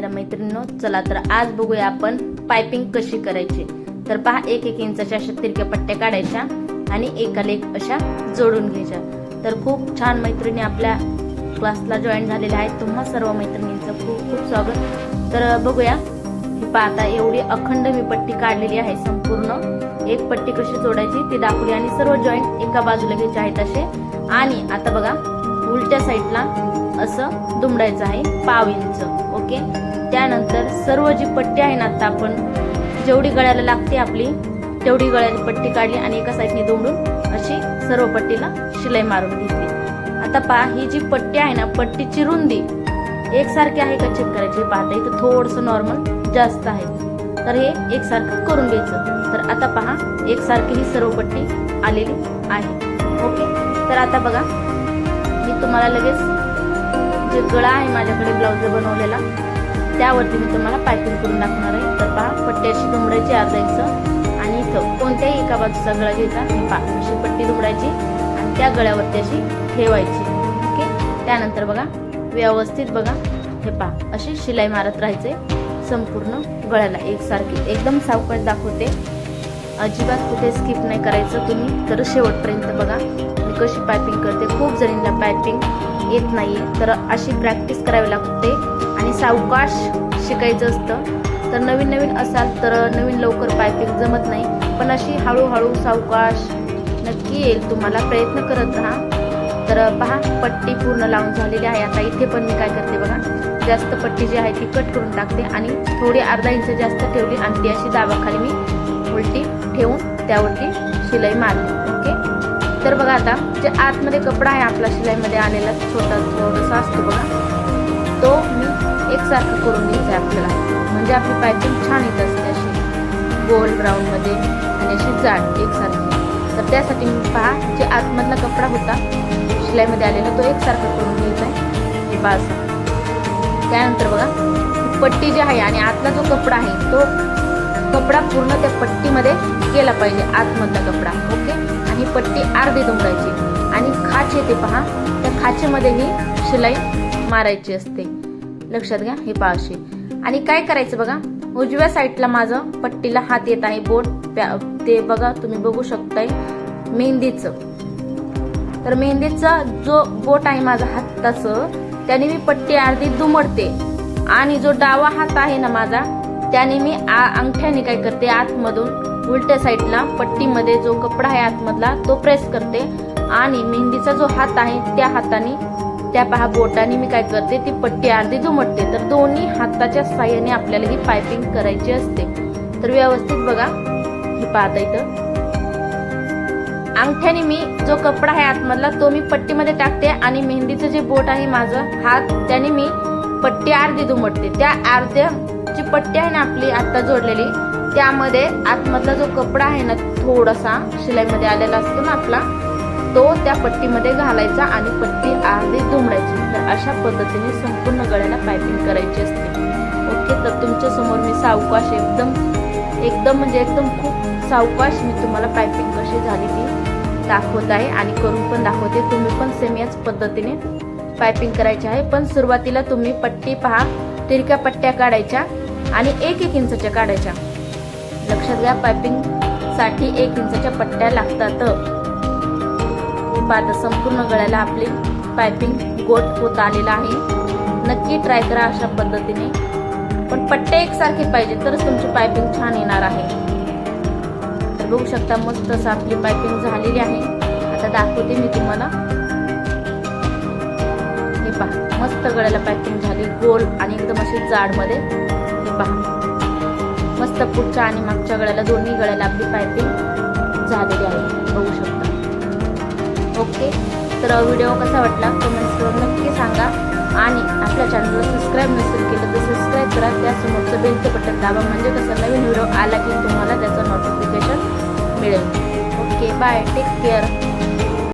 राहिला मैत्रिणींनो चला तर आज बघूया आपण पायपिंग कशी करायची. तर पहा एक एक इंचाच्या अशा तिरक्या पट्ट्या काढायच्या आणि एकाला एक अशा जोडून घ्यायच्या. तर खूप छान मैत्रिणी आपल्या क्लासला जॉईन झालेल्या आहेत. तुम्हा सर्व मैत्रिणींचं खूप खूप स्वागत. तर बघूया पहा आता एवढी अखंड मी पट्टी काढलेली आहे संपूर्ण. एक पट्टी कशी जोडायची ती दाखवली आणि सर्व जॉईंट एका बाजूला घ्यायचे आहेत असे. आणि आता बघा उलट्या साईडला असं दुमडायचं आहे पाव इंच ओके? त्यानंतर सर्व जी पट्टी आहे ना आता आपण जेवढी गळ्याला लागते आपली तेवढी गळ्याची पट्टी काढली आणि एका साईडने दुमडून अशी सर्व पट्टीला शिलाई मारून घेतली. आता पहा ही जी पट्टी आहे ना पट्टीची रुंदी एकसारखी आहे का चेक करायची? पाहता इथं थोडंसं नॉर्मल जास्त आहे. तर हे एकसारखं करून घ्यायचं. तर आता पहा एकसारखी ही सर्व पट्टी आलेली आहे. ओके? तर आता बघा मी तुम्हाला लगेच जे गळा आहे माझ्याकडे ब्लाऊज बनवलेला त्यावरती मी तुम्हाला पायपिंग करून दाखवणार आहे. तर पहा पट्टी अशी दुमडायची आणि इथं कोणत्याही एका बाजूचा गळा घ्यायचा हे पहा अशी पट्टी दुमडायची आणि त्या गळ्यावरती अशी ठेवायची. ओके? त्यानंतर बघा व्यवस्थित बघा. हे पहा अशी शिलाई मारत राहायचे संपूर्ण गळ्याला एकसारखी. एकदम सावकाश दाखवते. अजिबात कुठे स्किप नाही करायचं तुम्ही. तर शेवटपर्यंत बघा. कशी पायपिंग करते खूप जणींना पायपिंग येत नाही तर अशी प्रॅक्टिस करावी लागते. आणि सावकाश शिकायचं असतं. तर नवीन नवीन असाल तर नवीन लवकर पायपिंग जमत नाही. पण अशी हळूहळू सावकाश नक्की येईल. तुम्हाला प्रयत्न करत राहा. तर पहा पट्टी पूर्ण लावून झालेली आहे. आता इथे पण मी काय करते बघा. जास्त पट्टी जी आहे ती कट करून टाकते. आणि थोडी अर्धा इंच जास्त ठेवली. आणि ती अशी दाबाखाली मी उलटी ठेवून त्यावरती शिलाई मारली. ओके? तर बघा आता जे आतमध्ये कपडा आहे आपला शिलाईमध्ये आलेला छोटा थोडासा असतो बघा. तो मी एकसारखा करून घ्यायचा आहे आपल्याला. म्हणजे आपली पायपिंग छान येत असते अशी. गोल ब्राऊनमध्ये आणि अशी जाड एकसारखी. तर त्यासाठी मी पहा जे आतमधला कपडा होता शिलाईमध्ये आलेला तो एकसारखा करून घ्यायचा आहे बास त्यानंतर बघा पट्टी जी आहे आणि आतला जो कपडा आहे तो कपडा पूर्ण त्या पट्टीमध्ये केला पाहिजे आतमधला कपडा. ओके? पट्टी अर्धी दुमडायची आणि खाच येते पहा त्या खाचेमध्ये ही शिलाई मारायची असते. लक्षात घ्या हे पहा आणि काय करायचं बघा उजव्या साईडला माझं पट्टीला हात येत आहे बोट ते बघा तुम्ही बघू शकताय मेहंदीचं. तर मेहंदीचा जो बोट आहे माझा हाताचं त्याने मी पट्टी अर्धी दुमडते. आणि जो डावा हात आहे ना माझा त्याने मी अंगठ्याने काय करते आतमधून उलट्या साईडला पट्टीमध्ये जो कपडा आहे आतमधला तो प्रेस करते. आणि मेहंदीचा जो हात आहे त्या हाताने त्या पहा बोटाने मी काय करते ती पट्टी अर्धी दुमटते. तर दोन्ही हाताच्या साह्याने आपल्याला ही पायपिंग करायची असते. तर व्यवस्थित बघा. हे पाहता इथं. अंगठ्याने मी जो कपडा आहे आतमधला तो मी पट्टीमध्ये टाकते. आणि मेहंदीचं जे बोट आहे माझं हात त्याने मी पट्टी अर्धी दुमटते. त्या अर्ध्या जी पट्टी आहे ना आपली आता जोडलेली त्यामध्ये आतमधला जो कपडा आहे ना थोडासा शिलाईमध्ये आलेला असतो ना आपला तो त्या पट्टीमध्ये घालायचा आणि पट्टी अर्धी दुमडायची. तर अशा पद्धतीने संपूर्ण गळ्याला पायपिंग करायची असते. ओके तर तुमच्यासमोर मी सावकाश एकदम एकदम म्हणजे एकदम खूप सावकाश मी तुम्हाला पायपिंग कशी झाली ती दाखवत आहे आणि करून पण दाखवते. तुम्ही पण सेम याच पद्धतीने पायपिंग करायची आहे. पण सुरुवातीला तुम्ही पट्टी पहा तिरक्या पट्ट्या काढायच्या आणि एक एक इंचच्या काढायच्या. लक्षात घ्या पायपिंगसाठी एक इंचाच्या पट्ट्या लागतात. पाहता संपूर्ण गळ्याला आपली पायपिंग गोट होत आलेला आहे. नक्की ट्राय करा अशा पद्धतीने. पण पट्टे एकसारखे पाहिजे तरच तुमची पायपिंग छान येणार आहे. तर बघू शकता मस्त असं आपली पायपिंग झालेली आहे. आता दाखवते मी तुम्हाला. हे पहा मस्त गळ्याला पॅकिंग झाली गोल आणि एकदम अशी जाडमध्ये. हे पहा. मस्त पुढच्या आणि मागच्या गळ्याला दोन्ही गळ्याला आपली पायपिंग झालेली आहे. बघू शकता. ओके? तर व्हिडिओ कसा वाटला? कमेंट्स करून नक्की सांगा. आणि आपल्या चॅनलवर सबस्क्राईब नसेल केलं तर सबस्क्राईब करा. त्यासमोरचं बेलचं बटन दाबा. म्हणजे कसं नवीन व्हिडिओ आला की तुम्हाला त्याचं नोटिफिकेशन मिळेल. ओके? Bye take care